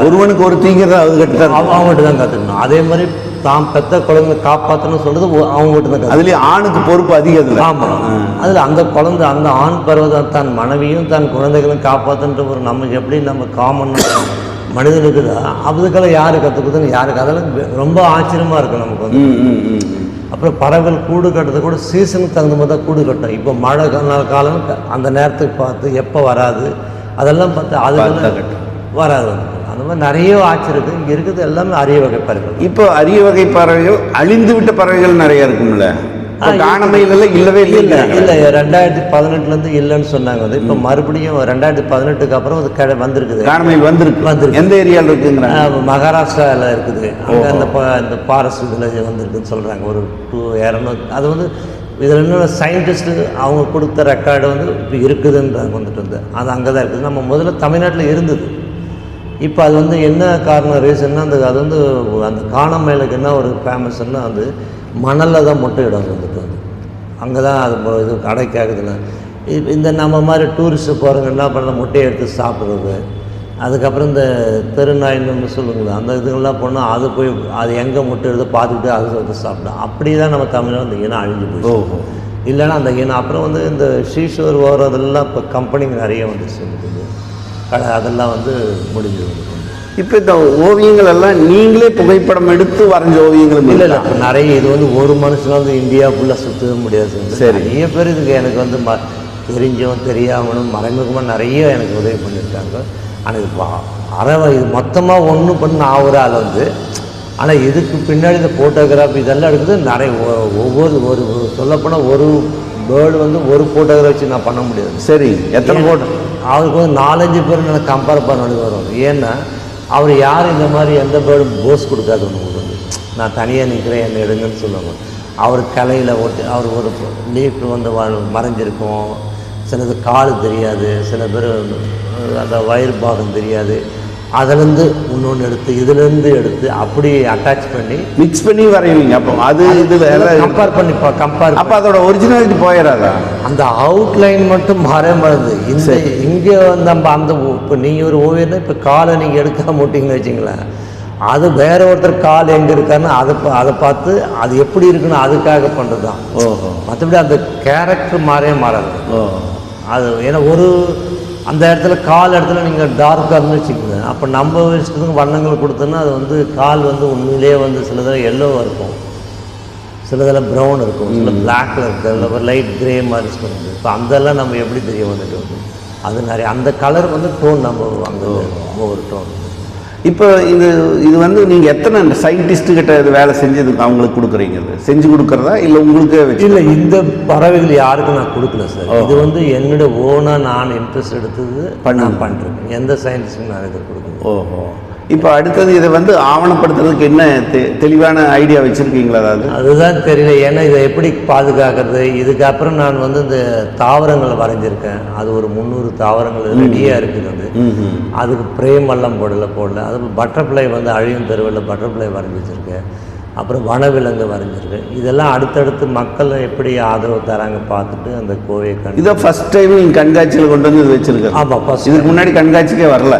ஒருவனுக்கு ஒரு தீங்கிறத அது கிட்ட தான். அவ- அவங்ககிட்ட தான் கற்றுக்கணும் அதே மாதிரி தாம் பெத்த குழந்தை காப்பாற்றணும்னு சொல்றது ஒ- அவங்ககிட்ட தான் அதுலேயும் ஆணுக்கு பொறுப்பு அதிகம் அதில். ஆமாம் அதில் அந்த குழந்தை அந்த ஆண் பருவம் தன் மனைவியும் தன் குழந்தைகளும் காப்பாற்றுன்ற ஒரு நமக்கு எப்படி நம்ம காமன் மனிதனுக்கு தான் அதுக்கெல்லாம் யார் கற்றுக்குதுன்னு யாருக்கு? அதெல்லாம் ரொம்ப ஆச்சரியமாக இருக்கும் நமக்கு வந்து. அப்புறம் பறவைகள் கூடு கட்டுறது கூட சீசனுக்கு தகுந்த மாதிரி தான் கூடு கட்டும் இப்போ மழை காலம் அந்த நேரத்துக்கு பார்த்து எப்போ வராது? அதெல்லாம் பார்த்து கட்டும். வராது அந்த மாதிரி நிறைய ஆச்சரியம் இருக்குது இங்கே இருக்கிறது எல்லாமே அரிய வகை பறவைகள். இப்போ அரிய வகை பறவைகள் அழிந்து விட்ட பறவைகள் நிறைய இருக்கும்ல. காணமையிலெல்லாம் இல்லவே இல்லை இல்லை ரெண்டாயிரத்தி பதினெட்டுலேருந்து இல்லைன்னு சொன்னாங்க வந்து இப்போ மறுபடியும் ரெண்டாயிரத்தி பதினெட்டுக்கு அப்புறம் அது கடை வந்திருக்குது. காணமையில் வந்திருக்கு. வந்திருக்கு. எந்த ஏரியாவில் இருக்குங்கிறாங்க ஆஹ் மகாராஷ்டிராவில் இருக்குது. அங்கே அந்த இந்த ஃபாரஸ்ட் இதில் வந்திருக்குன்னு சொல்கிறாங்க ஒரு டூ இரநூறு அது வந்து இதில் என்ன சயின்டிஸ்ட்டு அவங்க கொடுத்த ரெக்கார்டு வந்து இப்போ இருக்குதுன்றாங்க வந்துட்டு வந்து அது அங்கே தான் இருக்குது. நம்ம முதல்ல தமிழ்நாட்டில் இருந்தது. இப்போ அது வந்து என்ன காரணம் ரீசன்னா அந்த அது வந்து அந்த காணமேலுக்கு என்ன ஒரு ஃபேமஸ்ன்னா அது மணலில் தான் முட்டை இடம் வந்துட்டு வந்து அங்கே தான் அது இது அடைக்காகுதுன்னு இப்போ இந்த நம்ம மாதிரி டூரிஸ்ட்டு போகிறவங்க என்ன பண்ண முட்டையை எடுத்து சாப்பிட்றது. அதுக்கப்புறம் இந்த தெருநாயின்னு நம்ம சொல்லுங்களேன் அந்த இதுங்கெல்லாம் போனால் அது போய் அது எங்கே முட்டை எடுத்து பார்த்துக்கிட்டு அது வந்து சாப்பிடும். அப்படி தான் நம்ம தமிழ்நாடு அந்த இனம் அழிஞ்சு போய் ஓஹோ. இல்லைன்னா அந்த இனம் அப்புறம் வந்து இந்த ஷீஷோர் ஓரதெல்லாம் இப்போ கம்பெனிங்க நிறைய வந்துச்சு இருக்குது. கடை அதெல்லாம் வந்து முடிஞ்சு வந்து இப்போ இந்த ஓவியங்கள் எல்லாம் நீங்களே புகைப்படம் எடுத்து வரைஞ்ச ஓவியங்கள் இல்லை இல்லை நிறைய இது வந்து ஒரு மனுஷனால வந்து இந்தியா ஃபுல்லாக சுற்றவே முடியாது. சரி. நிறைய பேர் இதுக்கு எனக்கு வந்து ம தெரிஞ்சும் தெரியாமலும் மறைமுகமாக நிறைய எனக்கு உதவி பண்ணியிருக்காங்க. ஆனால் இது அறவை இது மொத்தமாக ஒன்று பண்ண நான் ஒரு ஆள் வந்து. ஆனால் இதுக்கு பின்னாடி இந்த ஃபோட்டோகிராஃபி இதெல்லாம் எடுக்குது நிறைய ஒவ்வொரு ஒரு ஒரு சொல்லப்போனால் ஒரு பேர்டு வந்து ஒரு ஃபோட்டோகிராஃபி வச்சு நான் பண்ண முடியாது. சரி எத்தனை போட்டோ அவருக்கு வந்து நாலஞ்சு பேர் எனக்கு கம்பேர் பண்ண வேண்டியது வரும். ஏன்னா அவர் யார் இந்த மாதிரி எந்த பேர்டும் போஸ் கொடுக்காது உங்களுக்கு வந்து நான் தனியாக நிற்கிறேன் என்னை எடுங்கன்னு சொல்லுவாங்க. அவர் கலையில் ஒட்டி அவர் ஒரு லீஃப் வந்து மறைஞ்சிருக்கும். சிலது கால் தெரியாது சில பேர் அந்த வயிறு பாகம் தெரியாது. அதுலேருந்து இன்னொன்று எடுத்து இதுலேருந்து எடுத்து அப்படி அட்டாச் பண்ணி மிக்ஸ் பண்ணி வரைவீங்க. அப்போ அது இதில் எல்லாம் கம்பேர் பண்ணி கம்பேர் அப்போ அதோட ஒரிஜினாலிட்டி போயிடாதா? அந்த அவுட்லைன் மட்டும் மாற மாறுது இந்த இங்கே வந்து நம்ம அந்த இப்போ நீங்கள் ஒரு ஓவியர்னா இப்போ காலை நீங்கள் எடுக்காம விட்டீங்கன்னு வச்சிங்களேன். அது வேற ஒருத்தர் கால் எங்கே இருக்காருன்னு அதை அதை பார்த்து அது எப்படி இருக்குன்னு அதுக்காக பண்ணுறது தான் ஓஹோ. மற்றபடி அந்த கேரக்டர் மாறவே மாறாது. ஓ அது ஏன்னா ஒரு அந்த இடத்துல கால் இடத்துல நீங்கள் டார்க்காக இருந்து வச்சுக்கோங்க. அப்போ நம்ம இஷ்டத்துக்கு வண்ணங்கள் கொடுத்தோன்னா அது வந்து கால் வந்து உண்மையிலேயே வந்து சிலதில் எல்லோவாக இருக்கும். சிலதில் ப்ரௌன் இருக்கும். சில பிளாக்ல இருக்குது அதில் லைட் கிரே மாதிரி இருக்கும் இப்போ அதெல்லாம் நம்ம எப்படி தெரிய வந்துட்டு வந்து அது நிறைய அந்த கலர் வந்து டோன் நம்ம அங்கே ஒரு டோன் இப்போ இது இது வந்து நீங்கள் எத்தனை சயின்டிஸ்ட் கிட்ட இது வேலை செஞ்சு இது அவங்களுக்கு கொடுக்குறீங்க? இது செஞ்சு கொடுக்குறதா இல்லை உங்களுக்கே வச்சு இல்லை இந்த பறவைகள் யாருக்கும் நான் கொடுக்கல சார். இது வந்து என்னோட ஓனாக நான் இன்ட்ரெஸ்ட் எடுத்தது நான் பண்ணுறேன் எந்த சயின்ஸுக்கும் நான் இதை கொடுக்கல. ஓஹோ. இப்போ அடுத்தது இதை வந்து ஆவணப்படுத்துறதுக்கு என்ன தெ- தெளிவான ஐடியா வச்சுருக்கீங்களா அதாவது? அதுதான் தெரியல. ஏன்னா இதை எப்படி பாதுகாக்கிறது? இதுக்கப்புறம் நான் வந்து இந்த தாவரங்களை வரைஞ்சிருக்கேன். அது ஒரு முந்நூறு தாவரங்கள் ரெடியாக இருக்குது. அது ம் அதுக்கு பிரேம் எல்லாம் போடல போடல. அது பட்டர்ஃப்ளை வந்து அழியும் தெருவில் பட்டர்ஃப்ளை வரைஞ்சி வச்சுருக்கேன் அப்புறம் வனவிலங்கு வரைஞ்சிருக்கேன். இதெல்லாம் அடுத்தடுத்து மக்கள் எப்படி ஆதரவு தராங்க பார்த்துட்டு அந்த கோவையை இதை ஃபர்ஸ்ட் டைம் நீங்கள் கண்காட்சியில் கொண்டு வந்து வச்சுருக்கேன் ஆமாம் ஃபஸ்ட் இதுக்கு முன்னாடி கண்காட்சிக்கே வரல.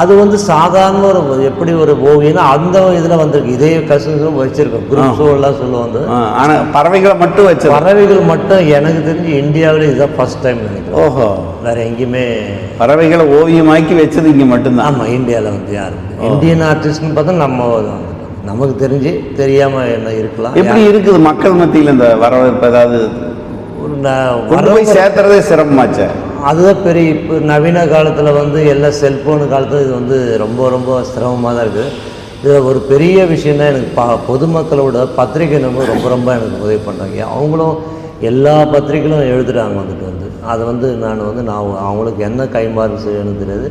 அது வந்து சாதாரண ஒரு எப்படி ஒரு ஓவியம்னா அந்த இதில் வந்திருக்கு. இதே கசின்ஸும் வச்சுருக்கோம். குரூப் ஷோலாம் சொல்லுவாங்க. ஆனால் பறவைகளை மட்டும் வச்சு பறவைகள் மட்டும் எனக்கு தெரிஞ்சு இந்தியாவில் இதுதான் ஃபர்ஸ்ட் டைம் நினைக்கிறேன். ஓஹோ. வேற எங்கேயுமே பறவைகளை ஓவியமாக்கி வச்சது இங்கே மட்டும்தான். ஆமாம் இந்தியாவில் வந்து யாரும். இந்தியன் ஆர்டிஸ்ட்னு பார்த்தா நம்ம. நமக்கு தெரிஞ்சு தெரியாமல் என்ன இருக்கலாம். எப்படி இருக்குது மக்கள் மத்தியில் இந்த வரவேற்பு? ஏதாவது கொண்டு போய் சேர்த்துறதே சிரமமாச்சே? அதுதான் பெரிய இப்போ நவீன காலத்தில் வந்து எல்லா செல்ஃபோனு காலத்தில் இது வந்து ரொம்ப ரொம்ப சிரமமாக தான் இருக்குது. இதில் ஒரு பெரிய விஷயம் தான் எனக்கு பா பொதுமக்களோட பத்திரிகை நம்ம ரொம்ப ரொம்ப எனக்கு உதவி பண்ணுறாங்க அவங்களும் எல்லா பத்திரிகைகளும் எழுதுகிறாங்க வந்துட்டு வந்து. அதை வந்து நான் வந்து நான் அவங்களுக்கு என்ன கைமாறு செய்யணும் தெரியாது.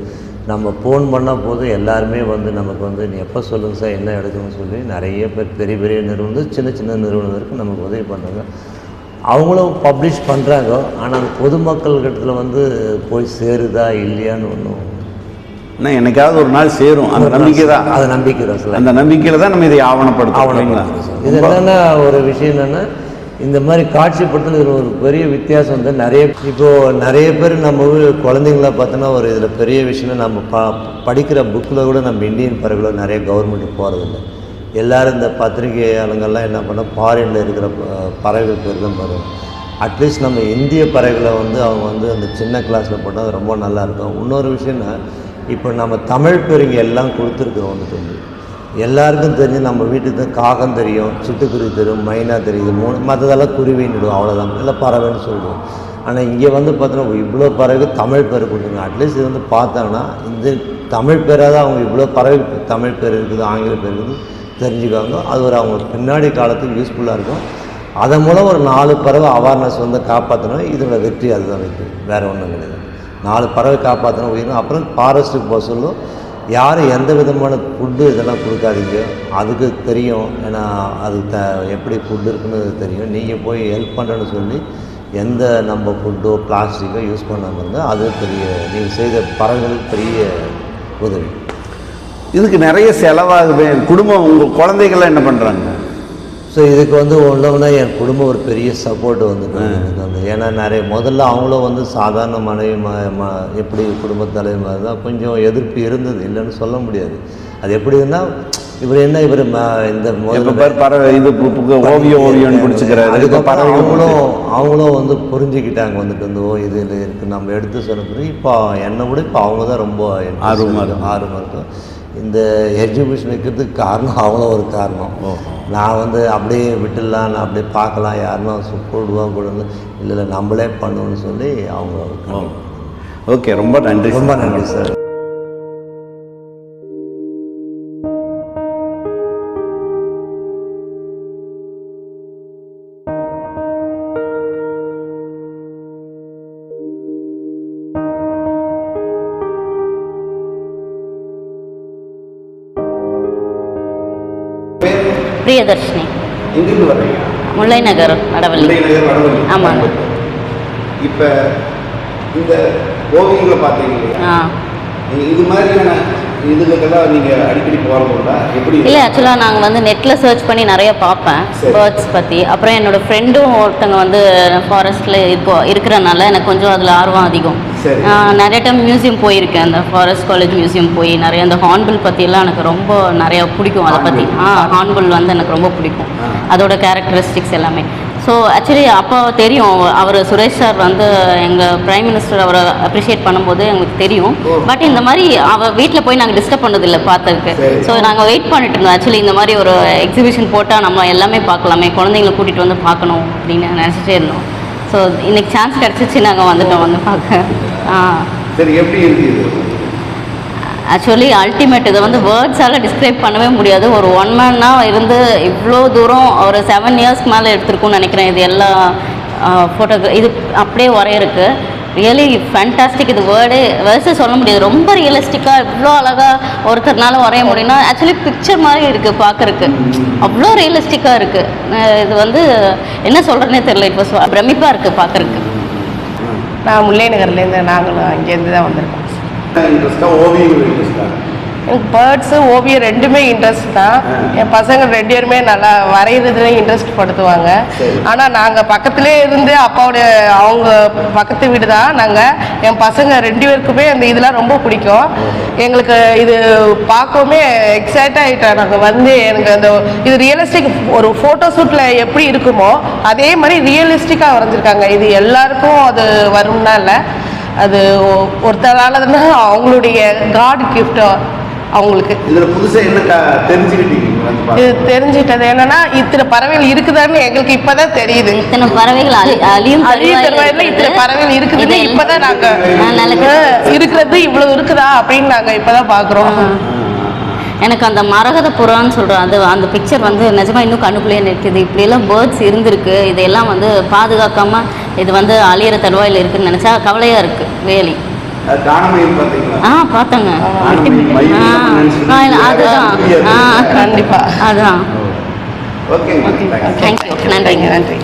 நம்ம ஃபோன் பண்ணால் போதும். எல்லாருமே வந்து நமக்கு வந்து நீ எப்போ சொல்லுங்கள் சார்? என்ன எடுக்கணும்னு சொல்லி நிறைய பேர் பெரிய பெரிய நிறுவனம் சின்ன சின்ன நிறுவனம் வரைக்கும் நமக்கு உதவி பண்ணுறாங்க அவங்களும் பப்ளிஷ் பண்ணுறாங்க ஆனால் அது பொதுமக்கள்கிட்ட வந்து போய் சேருதா இல்லையான்னு ஒன்றும் இன்னும் என்னைக்காவது ஒரு நாள் சேரும். அந்த நம்பிக்கை தான். அதை நம்பிக்கை தான் சார் அந்த நம்பிக்கையில் தான் நம்ம இதை ஆவணப்படுத்தோம் இல்லைங்களா? இது என்னென்னா ஒரு விஷயம் என்னென்னா இந்த மாதிரி காட்சிப்படுத்தல் இதில் ஒரு பெரிய வித்தியாசம் வந்து நிறைய இப்போது நிறைய பேர் நம்ம குழந்தைங்கள பார்த்தோன்னா ஒரு இதில் பெரிய விஷயம்னா நம்ம ப படிக்கிற புக்கில் கூட நம்ம இந்தியன் பறவைகளை நிறைய கவர்மெண்ட் போகிறதில்ல எல்லாரும் இந்த பத்திரிகையாளங்கள்லாம் என்ன பண்ண ஃபாரினில் இருக்கிற ப- பறவைகள் பேர் தான் வரும் அட்லீஸ்ட் நம்ம இந்திய பறவைகளை வந்து அவங்க வந்து அந்த சின்ன கிளாஸில் போட்டால் அது ரொம்ப நல்லா இருக்கும். இன்னொரு விஷயம்னா இப்போ நம்ம தமிழ் பேருங்க எல்லாம் கொடுத்துருக்குறோம் வந்துட்டு எல்லாருக்கும் தெரிஞ்சு நம்ம வீட்டுக்கு தான் காகம் தெரியும் சிட்டுக்குருவி தெரியும் மைனா தெரியுது மூணு மற்றதெல்லாம் குருவின்னுடுவோம் அவ்வளோதான் இல்லை பறவைன்னு சொல்லுவோம். ஆனால் இங்கே வந்து பார்த்தோன்னா இவ்வளோ பறவை தமிழ் பேர் கொடுங்க அட்லீஸ்ட் இது வந்து பார்த்தாங்கன்னா இந்த தமிழ் பேராக தான் அவங்க இவ்வளோ பறவை தமிழ் பேர் இருக்குது ஆங்கில பேர் இருக்குது. தெரிஞ்சுக்குவாங்க அது ஒரு அவங்க பின்னாடி காலத்துக்கு யூஸ்ஃபுல்லாக இருக்கும். அதன் மூலம் ஒரு நாலு பறவை அவேர்னஸ் வந்து காப்பாற்றணும் இதோட வெற்றி அதுதான் வெற்றி. வேறு ஒன்றும் கிடையாது. நாலு பறவை காப்பாற்றணும் உயிரும் அப்புறம் ஃபாரஸ்ட்டுக்கு போக சொல்லும். யாரும் எந்த விதமான ஃபுட்டு இதெல்லாம் கொடுக்காதீங்க. அதுக்கு தெரியும். ஏன்னா அது த எப்படி ஃபுட்டு இருக்குன்னு தெரியும். நீங்கள் போய் ஹெல்ப் பண்ணுறேன்னு சொல்லி எந்த நம்ம ஃபுட்டோ பிளாஸ்டிக்கோ யூஸ் பண்ணாமல் இருந்தால் அது பெரிய நீங்கள் செய்த பறவைகளுக்கு பெரிய உதவி. இதுக்கு நிறைய செலவாகுது குடும்பம் உங்கள் குழந்தைகள்லாம் என்ன பண்ணுறாங்க ஸோ இதுக்கு வந்து உள்ளவனா என் குடும்பம் ஒரு பெரிய சப்போர்ட் வந்துட்டு எனக்கு வந்து ஏன்னா நிறைய முதல்ல அவங்களும் வந்து சாதாரண மனைவி எப்படி குடும்பத் தலைவர் மாதிரி தான் கொஞ்சம் எதிர்ப்பு இருந்தது. இல்லைன்னு சொல்ல முடியாது. அது எப்படி இருந்தால் இவர் என்ன இவர் இந்த பறவை இது ஓவியம் ஓவியம்னு பிடிச்சிக்கிறாரு. அதுக்கப்புறம் அவங்களும் அவங்களும் வந்து புரிஞ்சுக்கிட்டாங்க வந்துட்டு வந்து ஓ இது இருக்குது நம்ம எடுத்து பிறகு இப்போ என்னை விட இப்போ அவங்க தான் ரொம்ப interest ஆர்வமா இருக்கு. ஆர்வமா இருக்கும் இந்த எஜுகேஷன் வைக்கிறதுக்கு காரணம் அவங்களும் ஒரு காரணம். நான் வந்து அப்படியே விட்டுடலாம் நான் அப்படியே பார்க்கலாம் யாருன்னா கூடுவோம் கூடுவோம் இல்லை இல்லை நம்மளே பண்ணணும்னு சொல்லி அவங்க ஓகே ரொம்ப நன்றி ரொம்ப நன்றி சார். பிரியதர்ஷினி. முல்லை நகர் வடவள்ளி. ஆமாங்க. இப்போ இந்த ஓவியங்களை பார்த்தீங்க இது மாதிரியான இல்லை ஆக்சுவலாக நாங்கள் வந்து நெட்டில் சர்ச் பண்ணி நிறைய பார்ப்பேன். பேர்ட்ஸ் பற்றி அப்புறம் என்னோட ஃப்ரெண்டும் ஒருத்தங்க வந்து ஃபாரஸ்ட்டில் இருக்கோ இருக்கிறனால எனக்கு கொஞ்சம் அதில் ஆர்வம் அதிகம். நிறைய டைம் மியூசியம் போயிருக்கேன். அந்த ஃபாரஸ்ட் காலேஜ் மியூசியம் போய் நிறைய அந்த ஹார்ன்பில் பற்றியெல்லாம் எனக்கு ரொம்ப நிறைய பிடிக்கும். அதை பற்றி ஆ ஹார்ன்பில் வந்து எனக்கு ரொம்ப பிடிக்கும். அதோட கேரக்டரிஸ்டிக்ஸ் எல்லாமே. ஸோ ஆக்சுவலி அப்போ தெரியும். அவர் சுரேஷ் சார் வந்து எங்கள் பிரைம் மினிஸ்டர் அவரை அப்ரிஷியேட் பண்ணும்போது எங்களுக்கு தெரியும். பட் இந்த மாதிரி அவள் வீட்டில் போய் நாங்கள் டிஸ்டர்ப் பண்ணதில்லை பார்த்ததுக்கு. ஸோ நாங்கள் வெயிட் பண்ணிட்டு இருந்தோம். ஆக்சுவலி இந்த மாதிரி ஒரு எக்ஸிபிஷன் போட்டால் நம்ம எல்லாமே பார்க்கலாமே. குழந்தைங்களை கூட்டிகிட்டு வந்து பார்க்கணும் அப்படின்னு நினச்சிட்டே இருந்தோம். ஸோ இன்னைக்கு சான்ஸ் கிடச்சிச்சு. நாங்கள் வந்துட்டோம். வந்து பார்க்க. ஆ. சரி எப்படி இருக்குது ஆக்சுவலி அல்டிமேட் இதை வந்து வேர்ட்ஸால் டிஸ்கிரைப் பண்ணவே முடியாது. ஒரு ஒன் மேனாக இருந்து இவ்வளோ தூரம் ஒரு செவன் இயர்ஸ்க்கு மேலே எடுத்திருக்கும்னு நினைக்கிறேன். இது எல்லா ஃபோட்டோ இது அப்படியே வரையிருக்கு ரியலி ஃபேண்டாஸ்டிக் இது வேர்டே வேர்ஸே சொல்ல முடியாது. ரொம்ப ரியலிஸ்டிக்காக இவ்வளோ அழகாக ஒருத்தர்னால வரைய முடியும்னா ஆக்சுவலி பிக்சர் மாதிரி இருக்குது பார்க்குறக்கு அவ்வளோ ரியலிஸ்டிக்காக இருக்குது இது வந்து என்ன சொல்கிறனே தெரில இப்போ பிரமிப்பாக இருக்குது பார்க்குறக்கு நான் முல்லை நகர்லேருந்து நாங்களும் அங்கேருந்து தான் வந்திருக்கோம். ஓவியம் எனக்கு பேர்ட்ஸு ஓவியம் ரெண்டுமே இன்ட்ரெஸ்ட் தான். என் பசங்க ரெண்டு பேருமே நல்லா வரைகிறதுல இன்ட்ரெஸ்ட் படுத்துவாங்க. ஆனால் நாங்கள் பக்கத்துலேயே இருந்து அப்பாவுடைய அவங்க பக்கத்து வீடு தான். நாங்கள் என் பசங்க ரெண்டு பேருக்குமே அந்த இதெல்லாம் ரொம்ப பிடிக்கும். எங்களுக்கு இது பார்க்கவுமே எக்ஸைட் ஆகிட்டோம் நாங்கள் வந்து எனக்கு அந்த இது ரியலிஸ்டிக் ஒரு ஃபோட்டோ ஷூட்டில் எப்படி இருக்குமோ அதே மாதிரி ரியலிஸ்டிக்காக வரைஞ்சிருக்காங்க. இது எல்லாருக்கும் அது வரும்னா இல்லை. அது ஒ- ஒருத்தரால தான் அவங்களுடைய காட் கிஃப்ட் அவங்களுக்கு இதுல புதுசா என்ன தெரிஞ்சுக்கிட்டீங்க இது? தெரிஞ்சிட்டது என்னன்னா இத்தனை பறவைகள் இருக்குதான்னு எங்களுக்கு இப்பதான் தெரியுது இத்தனை பறவைகள் அழி அழியும் அரிய தருவாயில இத்தனை இருக்குது. பறவைகள் இருக்குதுன்னு இப்பதான் நாங்க நான் நினைக்க- அஹ், இருக்கிறது இவ்வளவு இருக்குதா அப்படின்னு நாங்க இப்பதான் பாக்குறோம் எனக்கு அந்த மரகத புறான்னு சொல்கிறேன் அது அந்த பிக்சர் வந்து நிஜமாக இன்னும் கண்ணுக்குள்ளேயே நிற்குது. இப்படியெல்லாம் பேர்ட்ஸ் இருந்திருக்கு. இதெல்லாம் வந்து பாதுகாக்காமல் இது வந்து அழியிற தருவாயில் இருக்குன்னு நினச்சா கவலையாக இருக்குது பார்த்தீங்களா? ஆ பார்த்தேங்க. அதுதான். ஆ கண்டிப்பா. அதான் தேங்க்ஸ் தேங்க்யூ நன்றிங்க நன்றி.